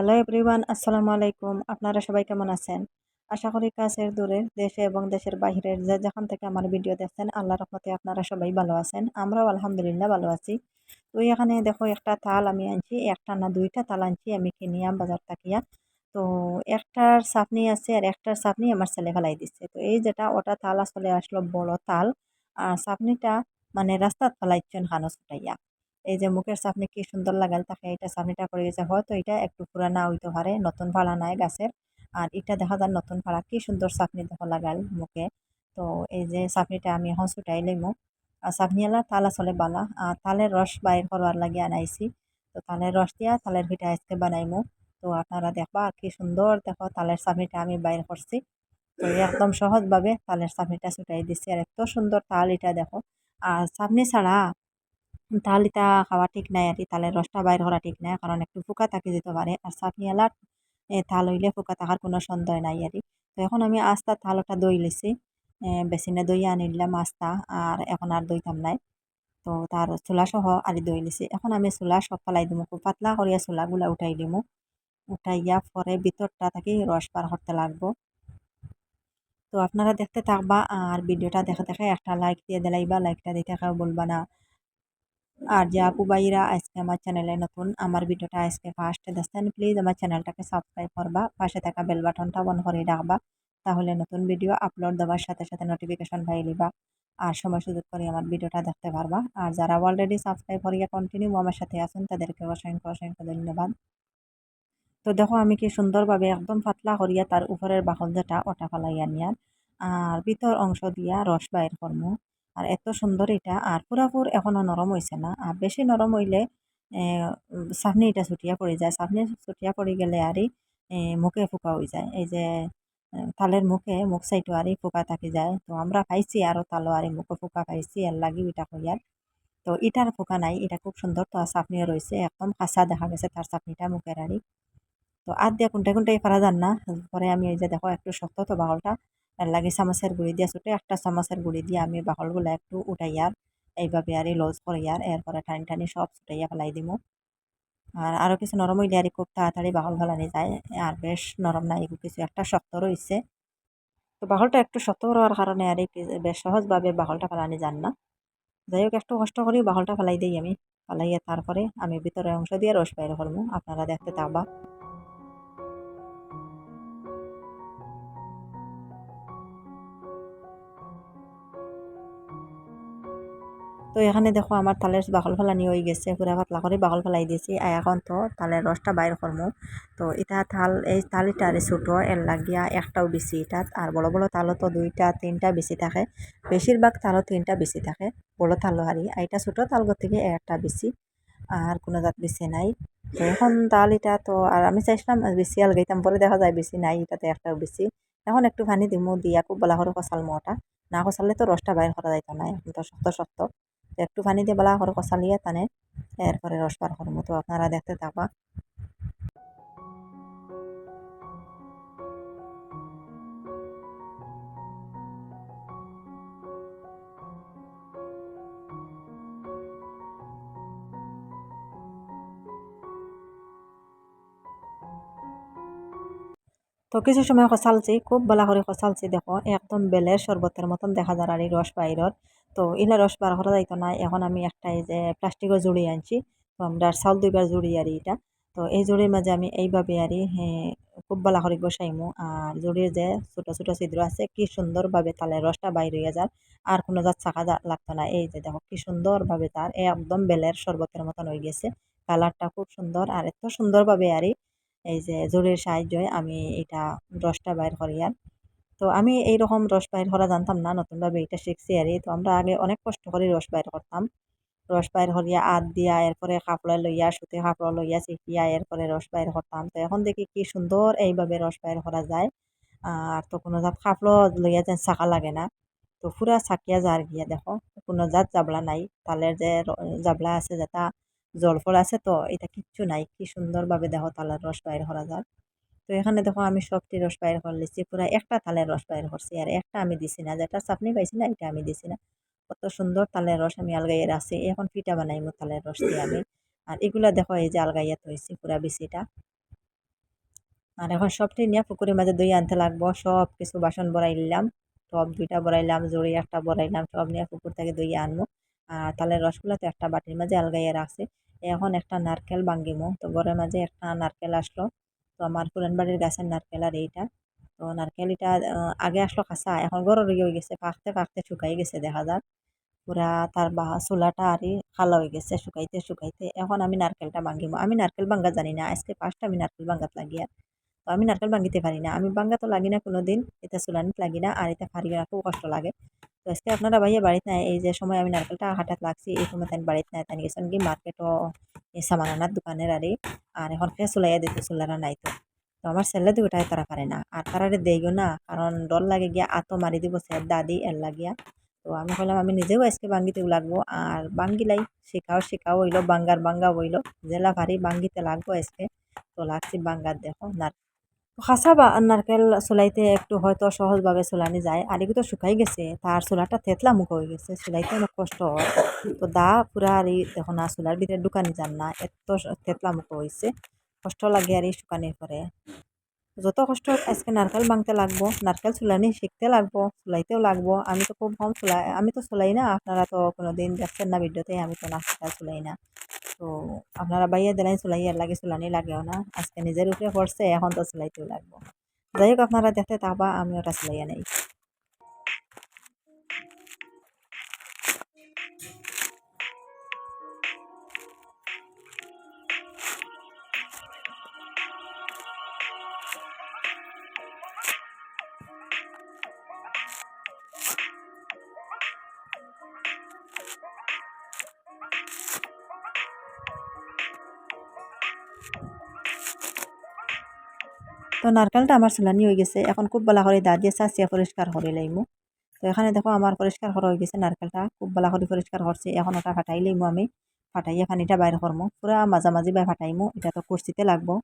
Hello everyone আসসালামু আলাইকুম আপনারা সবাই কেমন আছেন? আশা করি কাছের দূরে, দেশে এবং দেশের বাইরের যে যেখান থেকে আমার ভিডিও দেখছেন, আল্লাহ রহমতে আপনারা সবাই ভালো আছেন। আমরাও আলহামদুলিল্লাহ ভালো আছি। তো এখানে দেখো একটা তাল আমি আনছি, একটা না দুইটা তাল আনছি আমি কিনিয়াম বাজার থাকিয়া তো একটার চাটনি আছে আর একটার চাটনি আমার ছেলে ফেলাই দিচ্ছে। তো এই যেটা, ওটা তাল আসলে আসলো বড় তাল আর চাটনিটা মানে রাস্তাত ফেলাইছেন খানো ছুটাইয়া। এই যে মুখের চাপনি কি সুন্দর লাগাল তাকে এটা চাপনিটা করে গেছে। হয়তো এটা একটু পুরানা হইতে পারে, নতুন ফাড়া নাই গাছের। আর এটা দেখা যায় নতুন ফাড়া কি সুন্দর চাপনি দেখা লাগাল মুখে। তো এই যে চাপনিটা আমি এখন ছুটাই লইমু। আর চাপনিওয়ালা তাল আসলে বালা। আর তালের রস বাইর করবার লাগে আনাইছি তো তালের রস দিয়া তালের পিঠা আজকে বানাইমু। তো আপনারা দেখবা আর কি সুন্দর দেখো তালের চাপনিটা আমি বাইর করছি। তো একদম সহজভাবে তালের চাপনিটা ছুটাই দিছি। আর এত সুন্দর তাল এটা দেখো। আর চাপনি ছাড়া তাল ইতা খাওয়া ঠিক নাই আর কি। তালের রসটা বাইর করা ঠিক নাই, কারণ একটু ফুকা থাকি যেতে পারে। আর চাটনিওয়ালার তাল হইলে ফুকা থাকার কোনো সন্দেহ নাই আর তো এখন আমি আস্তা তালটা দই লিছি বেসিনে দই নিলাম আস্তা, আর এখন আর দইতাম নাই। তো তার চুলা সহ আর দই লিছি। এখন আমি চুলা সব ফেলাই দিমু, খুব পাতলা করিয়া চুলাগুলা উঠাই দিমু। উঠাইয়া পরে ভিতরটা থাকি রস পার করতে লাগবো। তো আপনারা দেখতে থাকবা, আর ভিডিওটা দেখে দেখে একটা লাইক দিয়ে দিলাইবা লাইকটা কেউ বলবা না। আর যে আপু ভাইরা আজকে আমার চ্যানেলে নতুন, আমার ভিডিওটা আজকে ফার্স্ট দেখছেন প্লিজ আমার চ্যানেলটাকে সাবস্ক্রাইব করবা, পাশে থাকা বেল বাটনটা অন করে রাখবা, তাহলে নতুন ভিডিও আপলোড দেওয়ার সাথে সাথে নোটিফিকেশন পাই লিবা। আর সময় সুযোগ করে আমার ভিডিওটা দেখতে পারবা। আর যারা অলরেডি সাবস্ক্রাইব করিয়া কন্টিনিউ আমার সাথে আছেন, তাদেরকে অসংখ্য অসংখ্য ধন্যবাদ। তো দেখো আমি কি সুন্দরভাবে একদম পাতলা করিয়া তার উপরের বাকল যেটা, ওটা ফালাইয়া নিয়ার আর ভিতর অংশ দিয়া রস বাইর করমু। আর এত সুন্দর এটা। আর পুরাপুর এখনও নরম হয়েছে না। আর বেশি নরম হইলে চাটনি এটা ছুটিয়া পড়ে যায়। চাটনি ছুটিয়া পড়ে গেলে আরই মুখে ফুকা হয়ে যায়। এই যে তালের মুখে, মুখ সাইটো আরই ফুকা থাকি যায়। তো আমরা খাইছি আরও তালো আরই মুখে ফুকা খাইছি। এর লাগি এটা কইয়ার। তো ইটার ফুকা নাই। এটা খুব সুন্দর। তো চাটনিও রয়েছে একদম কাঁচা দেখা গেছে তার চাটনিটা মুখের আরই। তো আর দিয়া কোনটা কোনটাই পারা যান না। পরে আমি এই যে দেখো একটু শক্ত তো বাহলটা এর লাগে চামচের গুঁড়ি দিয়া ছুটে একটা চামচের গুঁড়ি দিয়ে আমি বাহলগুলো একটু উঠাইয়ার এইভাবে আর লজ করিয়ার এরপরে টানি টানি সব ছুটাইয়া ফেলাই দিমু। আর আরও কিছু নরম হইলে আর খুব তাড়াতাড়ি বাহল ফেলানি যায়, আর বেশ নরম নাই কিছু একটা শক্ত রয়েছে তো বাহলটা একটু শক্ত হওয়ার কারণে আর বেশ সহজভাবে বাহলটা ফেলানি যান না। যাই হোক, একটু কষ্ট করি বাহলটা ফেলাই দিই আমি। ফেলাইয়া তারপরে আমি ভিতরে অংশ দিয়ে রস বাইরে করব আপনারা দেখতে থাকবা। তো এখানে দেখো আমার তালের বাকল ফেলানি হয়ে গেছে, পুরা পাতলা করে বাকল ফেলাই দিয়েছি। আর এখন তো তালের রসটা বাইর করমু। তো এটা থাল, এই তালিটা আর ছোটো, এর লাগিয়া একটাও বেশি। এটা আর বড় বড় তালও তো দুইটা, তিনটা বেশি থাকে। বেশিরভাগ তালও তিনটা বেশি থাকে, বড় তালও হারি আর এটা ছোটো তাল থেকে একটা বেশি, আর কোনো জাত বেশি নাই। তো এখন তাল এটা তো, আর আমি চাইছিলাম বেশি আলগাইতাম পরে দেখা যায় বেশি নাই, এটাতে একটাও বেশি। এখন একটু পানি দিমু, দিয়া খুব বলা করে কষালমু ওটা না কষালে তো রসটা বাইর করা যাইতো না, এখন তো শক্ত শক্ত। একটু পানি দিয়ে বলা করে কষালিয়ে টানে এরপরে রস বার করব তো আপনারা দেখতে থাকবা। তো কিছু সময় কষালছি, খুব বলা করে কষালছি, দেখো, একদম বেলের শরবতের মতন দেখা যায় আর রস বাইরর তো ইলা রস বার করা যাইতো না, এখন আমি একটা এই যে প্লাস্টিকের জুড়ি আনছি, তো আমরা চাউল দুইবার জুড়ি আর এটা, তো এই জুড়ির মাঝে আমি এইভাবে আর খুব বলা করে বসাইমু, আর জুড়ির যে ছোটো ছোটো ছিদ্র আছে, কি সুন্দরভাবে তালের রসটা বাইর হইয়া যার আর কোনো জাত চাকা লাগতো না, এই যে দেখো কি সুন্দরভাবে তার একদম বেলের শরবতের মতন হয়ে গেছে, কালারটা খুব সুন্দর আর এত সুন্দরভাবে আরই এই যে জুড়ির সাহায্যে আমি এটা রসটা বাইর করি আর তো আমি এইরকম রস বাইর করা জানতাম না নতুনভাবে এটা শিখছি আর তো আমরা আগে অনেক কষ্ট করে রস বাইর করতাম। রস বাইর করিয়া আদ দিয়া, এরপরে কাপড়া লইয়া, সুতে কাপড় লইয়া, চিকিয়া, এরপরে রস বাইর করতাম। তো এখন দেখি কি সুন্দর এইভাবে রস বাইর করা যায়। আর তো কোনো জাত কাপড় লইয়া যেন চাকা লাগে না। তো পুরা চাকিয়া যার গিয়া দেখো, কোনো জাত জাবলা নাই। তালের যে জাবলা আছে যেটা জলফল আছে তো, এটা কিচ্ছু নাই। কি সুন্দরভাবে দেখো তালের রস বাইর করা যায়। তো এখানে দেখো আমি সবটি রস বাইর করে লিছি পুরো একটা তালের রস বাইর করছি। আর একটা আমি দিছি না, যেটা চাপনি পাইছি না, এটা আমি দিছি না। কত সুন্দর তালের রস আমি আলগাইয়ে রাখছি, এখন পিঠা বানাইমো তালের রস দিয়ে আমি। আর এগুলা দেখো এই যে আলগাইয়া থইছি পুরা বেশিটা আর এখন সবটি নিয়ে পুকুরের মাঝে দই আনতে লাগবো, সব কিছু বাসন বড়াই নিলাম, টব দুইটা বড়াইলাম, জড়ি একটা বড়াইলাম, সব নিয়ে পুকুর থেকে দই আনব আর তালের রসগুলো তো একটা বাটির মাঝে আলগাইয়া রাখছে। এখন একটা নারকেল ভাঙ্গিমো তো ঘরের মাঝে একটা নারকেল আসলো। তো আমার পুরান বাড়ির গাছের নারকেল আর এইটা। তো নারকেল এটা আগে আসলো কাঁচা, এখন গরম হয়ে গেছে, পাকতে পাকতে শুকাই গেছে, দেখা যাক। পুরা তার বা, চোলাটা আরই খালা হয়ে গেছে, শুকাইতে শুকাইতে। এখন আমি নারকেলটা ভাঙিব। আমি নারকেল ভাঙ্গা জানি না, আজকে ফার্স্ট আমি নারকেল ভাঙ্গাত লাগিয়া। আমি নারকেল ভাঙ্গিতে পারি না। আমি ভাঙ্গা তো লাগি না কোনো দিন এটা চুলানিত লাগি না, আর এটা ফাড়ি খুব কষ্ট লাগে। তো আজকে আপনারা ভাইয়া বাড়িতে নাই, এই যে সময় আমি নারকেলটা হাঁটাত লাগছি, এই সময় তাই বাড়িতে নাই, তাই গেছেন কি মার্কেটও সামান আনার দোকানের আরে আর এখন ফের চুলাইয়া দিতে, চুলারা নাই তো। তো আমার ছেলে দুটাই তারা পারে না, আর তারারে দেইও না, কারণ ডর লাগে গিয়া, আতো মারি দিব স্যার দাদি, এর লাগিয়া। তো আমি বললাম আমি নিজেও আজকে বাঙ্গিতে লাগবো, আর বাঙ্গিলাই শেখাও শেখাও হইল বাঙ্গার বাঙ্গা হইল, জেলা ভারী বাঙ্গিতে লাগবো আজকে। তো লাগছি বাঙ্গার দেখো, নার খাসা বা নারকেল চুলাইতে একটু হয়তো সহজভাবে চুলানি যায়। আর এগুলো শুকাই গেছে, তার চুলাটা থেতলা মুখ হয়ে গেছে, চুলাইতে অনেক কষ্ট। হয় তো দা পুরা আর দেখো না, চুলার ভিতরে দোকানি যান না এত থেতলা মুখ হয়েছে কষ্ট লাগে আর এই শুকানির পরে। যত কষ্ট আজকে নারকেল ভাঙতে লাগবো, নারকেল চুলানি শিখতে লাগবো, চুলাইতেও লাগবো। আমি তো খুব কম চুলাই, আমি তো চুলাই না, আপনারা তো কোনো দিন দেখছেন না ভিডিওতে, আমি তো নাস্তা চুলাই না। তো আপনারা বাইয়া দিলাই আর লাগে, চলানি লাগেও না। আজকে নিজের উপরে পড়ছে, এখন তো চলাইতেও লাগবো যাই হোক, আপনারা দেখতে তাবা আমি ওটা চলাইয়া নেই। তো নারকেলটা আমার চুলানি হয়ে গেছে। এখন খুব বলা করে দা দিয়ে চাচিয়া পরিষ্কার করে লাইমু তো এখানে দেখো আমার পরিষ্কার করা হয়ে গেছে নারকেলটা খুব বলা করে পরিষ্কার করছে এখন ওটা ফাটাই লাইমু আমি ফাটাইয়া পানিটা বাইর করমু পুরা মাঝামাঝি বাই ফাটাইমু এটা তো কুর্সিতে লাগবো।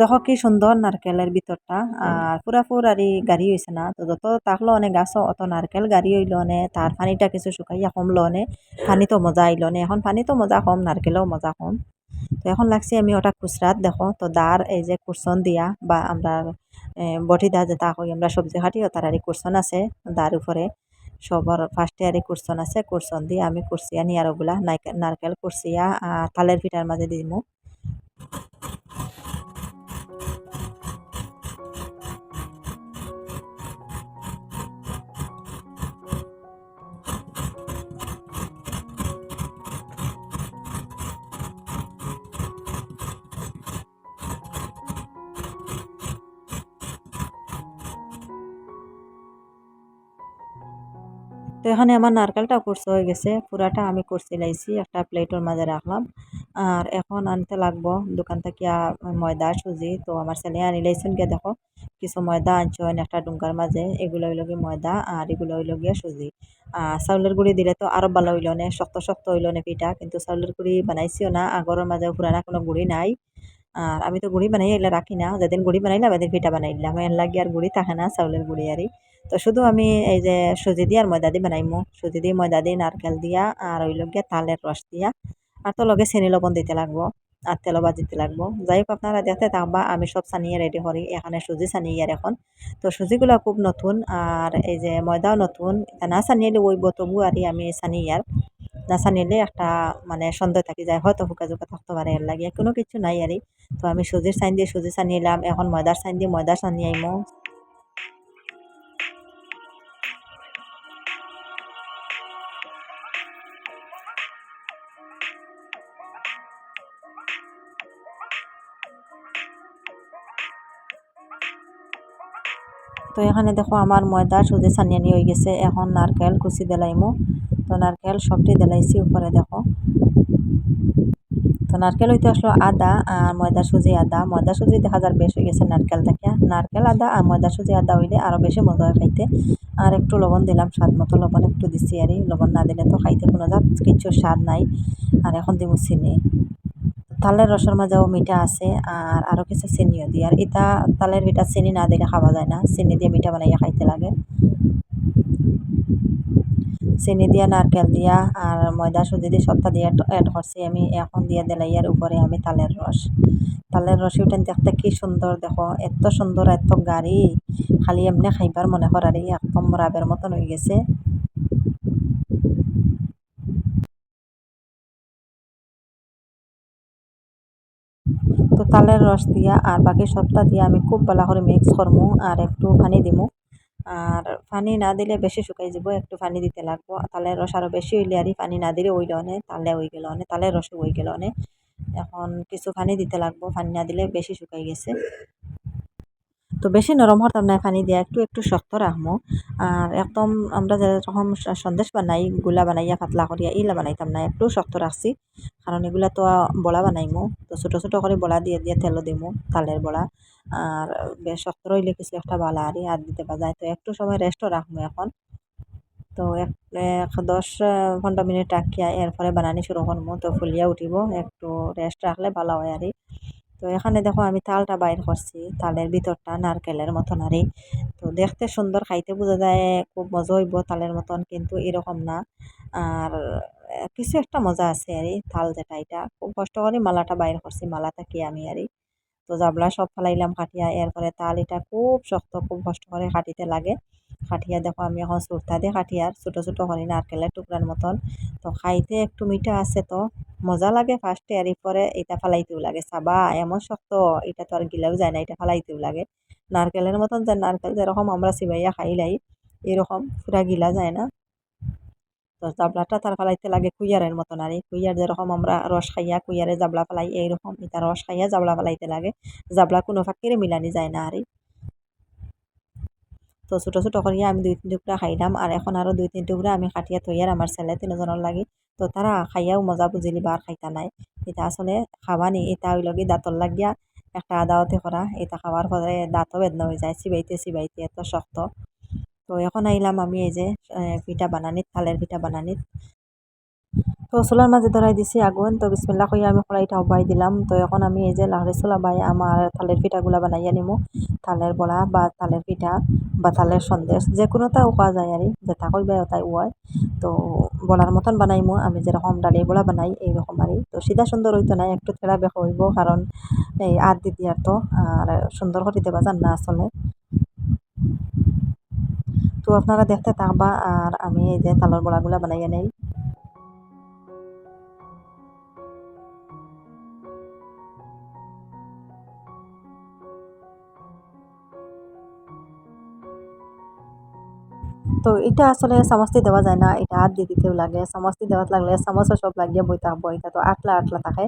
দেখো কি সুন্দর নারকেলের ভিতরটা। আর পুরা পুরারি গাড়ি হয়েছে না। তো যত তাকলো অনেক গাছ অত নারকেল গাড়ি হইল নে। তার পানিটা কিছু শুকাইয়া কমলো নে। পানি তো মজা আইল নে। এখন পানি তো মজা কম নারকেলও মজা কম তো এখন লাগছে আমি ওটা খুচরাত দেখো। তো দার এই যে কুরসন দিয়া বা আমরা বটি দা যেটা কই আমরা সবজি খাটি তার আর কুরসন আছে দার উপরে সবার ফার্স্টে আর কুরসন আছে। কুরসন দিয়ে আমি কুরসিয়া নিয়ে আর ওগুলা নারকেল কুরসিয়া তালের পিঠার মাঝে দিমু। তো এখানে আমার নারকেলটা কুরসা হয়ে গেছে, পুরাটা আমি কুরসি লাইছি, একটা প্লেটের মাঝে রাখলাম। আর এখন আনতে লাগবো দোকান থেকে ময়দা, সুজি, তো আমার ছেলে আনি লাইছেন গিয়ে দেখো, কিছু ময়দা আনছেন একটা ডুঙ্গার মাঝে, এগুলো হইল গিয়ে ময়দা আর এগুলো হইল গিয়ে সুজি। চাউলের গুঁড়ি দিলে তো আরও ভালো হইল নে, শক্ত শক্ত হইল নে পিঠা, কিন্তু চাউলের গুঁড়ি বানাইছিও না আগরের মাঝে পুরানা কোনো গুঁড়ি নাই। আর আমি তো গুঁড়ি বানাই এগুলো রাখি না। যেদিন গুঁড়ি বানাইলাম এদিন পিঠা বানাই দিলাম এর লাগে আর গুঁড়ি থাকে না, চাউলের গুঁড়ি আরই তো শুধু আমি এই যে সুজি দিয়ে আর ময়দা দিয়ে বানাইমু। সুজি দিয়ে ময়দা দিয়ে নারকেল দিয়া আর ওই লগে তালের রস দিয়া। আর তো লগে চেনি, লবণ দিতে লাগবো আর তেলও বাজিতে লাগবো। যাই হোক, আপনারা দেখতে থাকবা আমি সব সানিয়ে রেডি করি। এখানে সুজি সানি আর এখন। তো সুজিগুলো খুব নতুন আর এই যে ময়দাও নতুন। না সানিয়ে ওইব তবু আর আমি সানি আর না সানিলে একটা মানে সন্দেহ থাকি যায় হয়তো ফুকা জুকা থাকতে পারে এর লাগে। কোনো কিছু নাই আর। তো আমি সুজির সাইন দিয়ে সুজি সানিলাম এখন ময়দার সাইন দিয়ে ময়দা সানিয়ে আইমো। তো এখানে দেখো আমার ময়দা সুজি সানিয়ানি হয়ে গেছে, এখন নারকেল কুচি দিলাইমু তো নারকেল সবটি দিলাইছি উপরে দেখো। তো নারকেল হইতে আসলো আদা আর ময়দা সুজি আদা। ময়দা সুজি দেখা যার বেশ হয়ে গেছে নারকেল থেকে নারকেল, আদা আর ময়দা সুজি আদা হইলে আরও বেশি মজা হয় খাইতে। আর একটু লবণ দিলাম, স্বাদ মতো লবণ একটু দিছি আর লবণ না দিলে তো খাইতে কোনো যা কিছু স্বাদ নাই। আর এখন দিব চিনি। তালের রসের মাঝেও মিঠা আছে আর আরও কিছু চিনিও দিই। আর এটা তালের পিঠা চিনি না দিলে খাওয়া যায় না। চিনি দিয়ে মিঠা বানাইয়া খাইতে লাগে। চিনি দিয়া, নারকেল দিয়া আর ময়দা সুজি দিয়ে সবটা দিয়ে অ্যাড করছি আমি। এখন দিয়ে দিলাইয়ার উপরে আমি তালের রস। তালের রস উঠেন দেখতে কি সুন্দর দেখো। এত সুন্দর এত গাড়ি খালি এমনি খাইবার মনে করারই একদম রাবের মতন হয়ে গেছে। তো তালের রস দিয়া আর বাকি সবটা দিয়ে আমি খুব ভালো করে মিক্স করমু আর একটু পানি দিমু। আর পানি না দিলে বেশি শুকাই যাব, একটু পানি দিতে লাগবো। তালের রস আরও বেশি হইলে আর পানি না দিলে ওইলে অনেক তালে ওই গেল অনেক তালের রসে হয়ে গেল অনেক এখন কিছু পানি দিতে লাগবো, পানি না দিলে বেশি শুকাই গেছে। তো বেশি নরম হতাম না পানি দিয়ে একটু একটু শক্ত রাখব আর একদম আমরা যেরকম সন্দেশ বানাই, গুলা বানাইয়া, পাতলা করিয়া ইলা বানাইতাম না একটু শক্ত রাখছি। কারণ এগুলা তো বড়া বানাইমু, তো ছোটো ছোটো করে বড়া দিয়ে দিয়ে তেলও দিমু, তালের বড়া। আর বেশ শক্ত রইলে কিছু একটা বালা আরি হাত দিতে বাজায়। তো একটু সময় রেস্টও রাখব এখন। তো এক দশ পনেরো মিনিট রাখিয়া এরপরে বানানি শুরু করব। তো ফুলিয়া উঠিব, একটু রেস্ট রাখলে ভালো হয় আর তো এখানে দেখো আমি তালটা বাইর করছি, তালের ভিতরটা নারকেলের মতন আরে তো দেখতে সুন্দর, খাইতে বোঝা যায়, খুব মজা হইব তালের মতন, কিন্তু এরকম না। আর, কিছু একটা মজা আছে আর তাল যেটা, এটা। খুব কষ্ট করে মালাটা বাইর করছি, মালাটা কি আমি আর তো জাবলা সব ফেলাইলাম কাটিয়া, এরপরে তাল এটা খুব শক্ত, খুব কষ্ট করে কাটিতে লাগে। কাঠিয়া দেখো আমি এখন সুরতা দিয়ে কাঠিয়ার ছোটো ছোটো করি নারকেলের টুকরার মতন। তো খাইতে একটু মিঠা আছে তো, মজা লাগে ফার্স্টে আর পরে এটা ফালাইতেও লাগে। চাবা এমন শক্ত, এটা তো আর গিলাও যায় না, এটা ফালাইতেও লাগে। নারকেলের মতন যে নারকেল যেরকম আমরা চিবাইয়া খাইলাই, এরকম পুরা গিলা যায় না। তো জাবলাটা তার ফালাইতে লাগে কুইয়ারের মতন আর এই কুইয়ার যেরকম আমরা রস খাইয়া কুইয়ারে জাবলা ফালাই, এইরকম এটা রস খাইয়া জাবলা ফালাইতে লাগে। জাবলা কোনো ফাঁকিরে মিলানি যায় না আর তো ছোটো ছোটো করিয়া আমি দুই তিন টুকরা খাইলাম আর এখন আরও দুই তিন টুকরা আমি কাটিয়া থইয়ার আমার ছেলে তিনজনের লাগি। তো তারা খাইয়াও মজা বুঝিলি বা আর খাইতা নাই। এটা আসলে খাবানি এটা হইল কি দাঁতর লাগিয়া একটা আদাওয়াতে করা এটা খাওয়ার পরে দাঁতও বেদনা হয়ে যায়, চিবাইতে চিবাইতে এত শক্ত। তো এখন আইলাম আমি এই যে পিঠা বানানিত তালের পিঠা বানানিত। তো চুলার মাঝে ধরাই দিছি আগুন, তো বিসমিল্লা কইয়া আমি কড়াইটা হবাই দিলাম। তো এখন আমি এই যে লাহরি চুলা বাই আমার তালের পিঠাগুলা বানাইয়া নিমু তালের বড়া বা তালের পিঠা বা তালের সন্দেশ যে কোনোটা উপায় যায় আর যেটা কইবা ওটাই উয়ায় তো বলার মতন বানাইমু, আমি যেরকম ডালি বড়া বানাই এইরকম আর তো সিধা সুন্দর হইতো না, একটু থেড়া বেশ হইব, কারণ এই আদ দিতে আর তো, আর সুন্দর করিতে বাজান না আসলে। তো আপনারা দেখতে থাকবা, আর আমি এই যে তালের বড়াগুলা বানাইয়া নেই। তো এটা আসলে চামচটি দেওয়া যায় না, এটা হাত দিয়ে দিতেও লাগে। চামচটি দেওয়াত লাগলে চামচও সব লাগিয়ে বই থাকব এটা তো আটলা আটলা থাকে।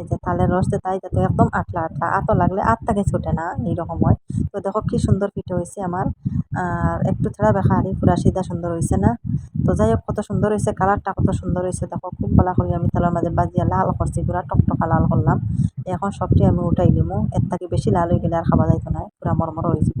এই যে তালের রস যেটা এটা তো একদম আটলা আটলা। আতো লাগলে আটটাকে ছুটে না, এইরকম হয়। তো দেখো কি সুন্দর পিঠে হয়েছে আমার। আর একটু ছাড়া দেখা আর পুরা সিধা সুন্দর হয়েছে না? তো যাই হোক কত সুন্দর হয়েছে কালারটা কত সুন্দর হয়েছে দেখো, খুব ভালো করি আমি তেলের মাঝে বাজিয়া লাল করছি, পুরা টকটকা লাল করলাম। এখন সবটি আমি উঠাই দিবো এর থেকে বেশি লাল হয়ে গেলে আর খাওয়া যাইতো না, পুরা মরমর হয়ে যাব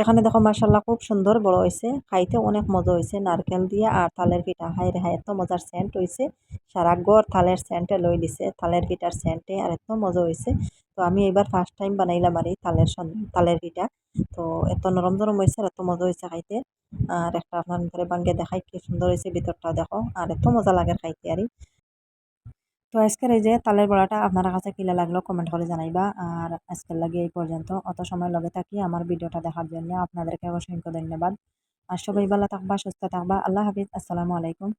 এখানে দেখো মার্শাল্লাহ খুব সুন্দর বড় হয়েছে খাইতে অনেক মজা হয়েছে নারকেল দিয়ে আর তালের পিঠা। হাই রে এত মজার সেন্ট হয়েছে সারা গড় থালের সেন্টে লই দিছে। থালের পিঠার সেন্টে আর এত মজা হয়েছে তো আমি এবার ফার্স্ট টাইম বানাইলাম আর এই তালের তালের পিঠা। তো এত নরম নরম হয়েছে আর এত মজা হয়েছে খাইতে। আর একটা আপনার ধরে বাঙ্গে দেখাই কি সুন্দর হয়েছে ভিতরটা দেখো। আর এত মজা লাগে খাইতে আর তো আজকের এই যে তালের বড়াটা আপনার কাছে কিলা লাগল কমেন্ট করে জানাইবা। আর আজকের লাগে এই পর্যন্ত। অত সময় লগে থাকি আমার ভিডিওটা দেখার জন্য। আপনাদেরকে অসংখ্য ধন্যবাদ। আর সবাই ভালো থাকবা, সুস্থ থাকবা। আল্লাহ হাফিজ। আসসালামু আলাইকুম।